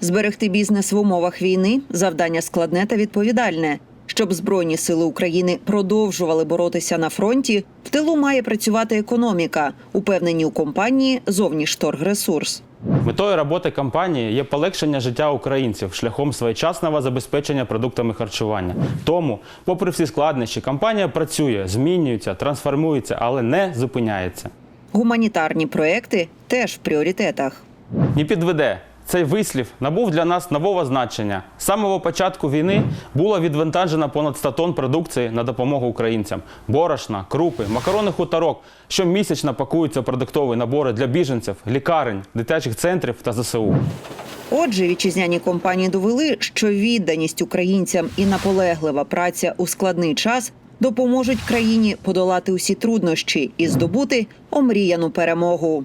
Зберегти бізнес в умовах війни завдання складне та відповідальне. Щоб збройні сили України продовжували боротися на фронті, в тилу має працювати економіка, упевнені у компанії «Зовнішторгресурс». Метою роботи компанії є полегшення життя українців шляхом своєчасного забезпечення продуктами харчування. Тому, попри всі складнощі, компанія працює, змінюється, трансформується, але не зупиняється. Гуманітарні проекти теж в пріоритетах. Не підведе. Цей вислів набув для нас нового значення. З самого початку війни було відвантажено понад 100 тонн продукції на допомогу українцям: борошна, крупи, макарони хуторок. Щомісячно пакуються продуктові набори для біженців, лікарень, дитячих центрів та ЗСУ. Отже, вітчизняні компанії довели, що відданість українцям і наполеглива праця у складний час допоможуть країні подолати усі труднощі і здобути омріяну перемогу.